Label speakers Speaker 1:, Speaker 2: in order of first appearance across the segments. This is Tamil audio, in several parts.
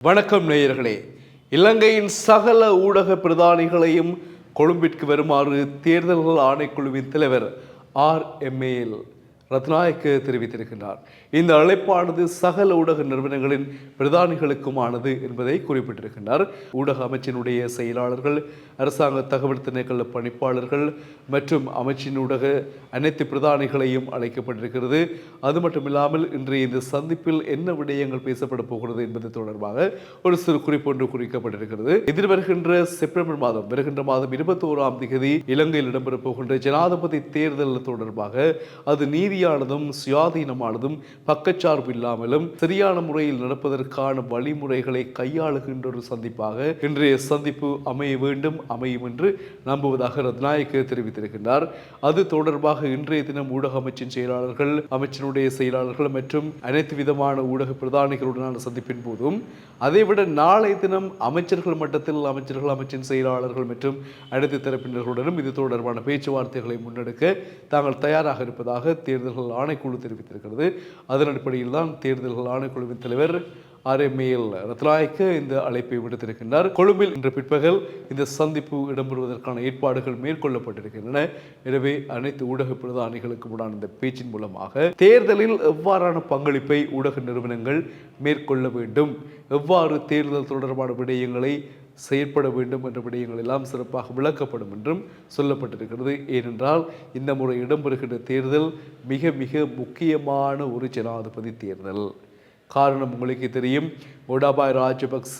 Speaker 1: வணக்கம் நேயர்களே. இலங்கையின் சகல ஊடக பிரதானிகளையும் கொழும்பிற்கு வருமாறு தேர்தல்கள் ஆணைக்குழுவின் தலைவர் ஆர் எம்ஏஎல் ரத்நாயக்கு தெரிவித்திருக்கின்றார். இந்த அழைப்பானது சகல ஊடக நிறுவனங்களின் பிரதானிகளுக்குமானது என்பதை குறிப்பிட்டிருக்கின்றார். ஊடக அமைச்சினுடைய செயலாளர்கள் அரசாங்க தகவல் திணைக்கள பணிப்பாளர்கள் மற்றும் அமைச்சினூடக அனைத்து பிரதானிகளையும் அழைக்கப்பட்டிருக்கிறது. அது மட்டுமில்லாமல் இன்றைய இந்த சந்திப்பில் என்ன விடயங்கள் பேசப்பட போகிறது என்பது தொடர்பாக ஒரு சிறு குறிப்பு ஒன்று குறிக்கப்பட்டிருக்கிறது. எதிர்வருகின்ற செப்டம்பர் மாதம் வருகின்ற மாதம் இருபத்தோராம் தேதி இலங்கையில் இடம்பெறப் போகின்ற ஜனாதிபதி தேர்தல் தொடர்பாக அது நீதி நீதியானதும் சுயாதீனமானதும் பக்கச்சார்பு இல்லாமலும் சரியான முறையில் நடப்பதற்கான வழிமுறைகளை கையாளுகின்ற ஒரு சந்திப்பாக இன்றைய சந்திப்பு அமைய வேண்டும் அமையும் என்று நம்புவதாக ரத்நாயக்க தெரிவித்திருக்கின்றார். அது தொடர்பாக இன்றைய தினம் ஊடக அமைச்சின் செயலாளர்கள் அமைச்சருடைய செயலாளர்கள் மற்றும் அனைத்து விதமான ஊடக பிரதானிகளுடனான சந்திப்பின் போதும் அதைவிட நாளை தினம் அமைச்சர்கள் மட்டத்தில் அமைச்சர்கள் அமைச்சின் செயலாளர்கள் மற்றும் அனைத்து தரப்பினர்களுடனும் இது தொடர்பான பேச்சுவார்த்தைகளை முன்னெடுக்க தாங்கள் தயாராக இருப்பதாக தேர்தல் தேர்தல்கள் ஆணைக்குழு தெரிவித்திருக்கிறது. அதன் அடிப்படையில் தான் தேர்தல்கள் ஆணைக்குழுவின் தலைவர் அருமையில் ரத்நாயக்க இந்த அழைப்பை விடுத்திருக்கின்றார். கொழும்பில் இன்று பிற்பகல் இந்த சந்திப்பு இடம்பெறுவதற்கான ஏற்பாடுகள் மேற்கொள்ளப்பட்டிருக்கின்றன. எனவே அனைத்து ஊடக பிரதானிகளுக்கு உடான இந்த பேச்சின் மூலமாக தேர்தலில் எவ்வாறான பங்களிப்பை ஊடக நிறுவனங்கள் மேற்கொள்ள வேண்டும் எவ்வாறு தேர்தல் தொடர்பான விடயங்களை செயற்பட வேண்டும் என்ற விடயங்கள் எல்லாம் சிறப்பாக விளக்கப்படும் என்றும் சொல்லப்பட்டிருக்கிறது. ஏனென்றால் இந்த முறை இடம்பெறுகின்ற தேர்தல் மிக மிக முக்கியமான ஒரு ஜனாதிபதி தேர்தல். காரணம் உங்களுக்கு தெரியும். ஒடாபாய் ராஜபக்ச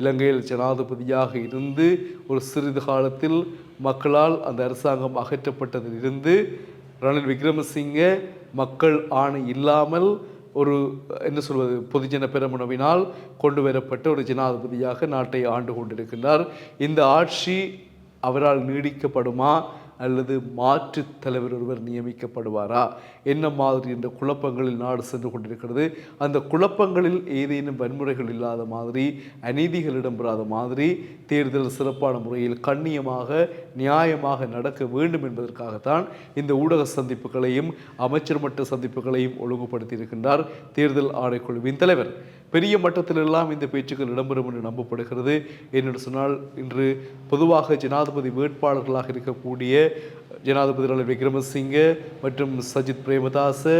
Speaker 1: இலங்கையில் ஜனாதிபதியாக இருந்து ஒரு சிறிது காலத்தில் மக்களால் அந்த அரசாங்கம் அகற்றப்பட்டதிலிருந்து ரணில் விக்ரமசிங்க மக்கள் ஆணை இல்லாமல் ஒரு என்ன சொல்வது பொதுஜன பெருமனவினால் கொண்டு வரப்பட்ட ஒரு ஜனாதிபதியாக நாட்டை ஆண்டு கொண்டிருக்கின்றார். இந்த ஆட்சி அவரால் நீடிக்கப்படுமா? அல்லது மாற்று தலைவர் ஒருவர் நியமிக்கப்படுவாரா? என்ன மாதிரி என்ற குழப்பங்களில் நாடு சென்று கொண்டிருக்கிறது? அந்த குழப்பங்களில் ஏதேனும் வன்முறைகள் இல்லாத மாதிரி அநீதிகள் இடம்பெறாத மாதிரி தேர்தல் சிறப்பான முறையில் கண்ணியமாக நியாயமாக நடக்க வேண்டும் என்பதற்காகத்தான் இந்த ஊடக சந்திப்புகளையும் அமைச்சர் மட்ட சந்திப்புகளையும் ஒழுங்குபடுத்தி இருக்கின்றார் தேர்தல் ஆணைக்குழுவின் தலைவர். பெரிய மட்டத்திலெல்லாம் இந்த பேச்சுக்கள் இடம்பெறும் என்று நம்பப்படுகிறது. என்னென்று சொன்னால் இன்று பொதுவாக ஜனாதிபதி வேட்பாளர்களாக இருக்கக்கூடிய ஜனாதிபதி ரணில் விக்ரமசிங்க மற்றும் சஜித் பிரேமதாஸ்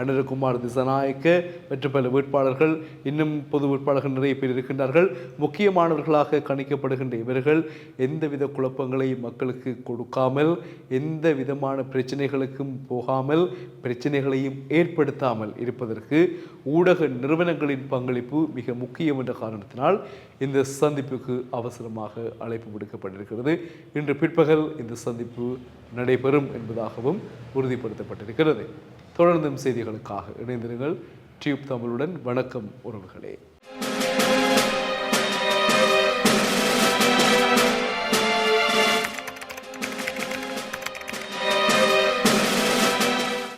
Speaker 1: அனிரகுமார் திசநாயக்க மற்றும் பல வேட்பாளர்கள் இன்னும் பொது வேட்பாளர்கள் நிறைய பேர் இருக்கின்றார்கள். முக்கியமானவர்களாக கணிக்கப்படுகின்ற இவர்கள் எந்தவித குழப்பங்களையும் மக்களுக்கு கொடுக்காமல் எந்த விதமான பிரச்சனைகளுக்கும் போகாமல் பிரச்சனைகளையும் ஏற்படுத்தாமல் இருப்பதற்கு ஊடக நிறுவனங்களின் பங்களிப்பு மிக முக்கியம் என்ற காரணத்தினால் இந்த சந்திப்புக்கு அவசரமாக அழைப்பு விடுக்கப்பட்டிருக்கிறது. இன்று பிற்பகல் இந்த சந்திப்பு நடைபெறும் என்பதாகவும் உறுதிப்படுத்தப்பட்டிருக்கிறது. தொடர்ந்தும் செய்திகளுக்காக இணைந்திருங்கள். டியூப் தமிழுடன் வணக்கம் உறவுகளே.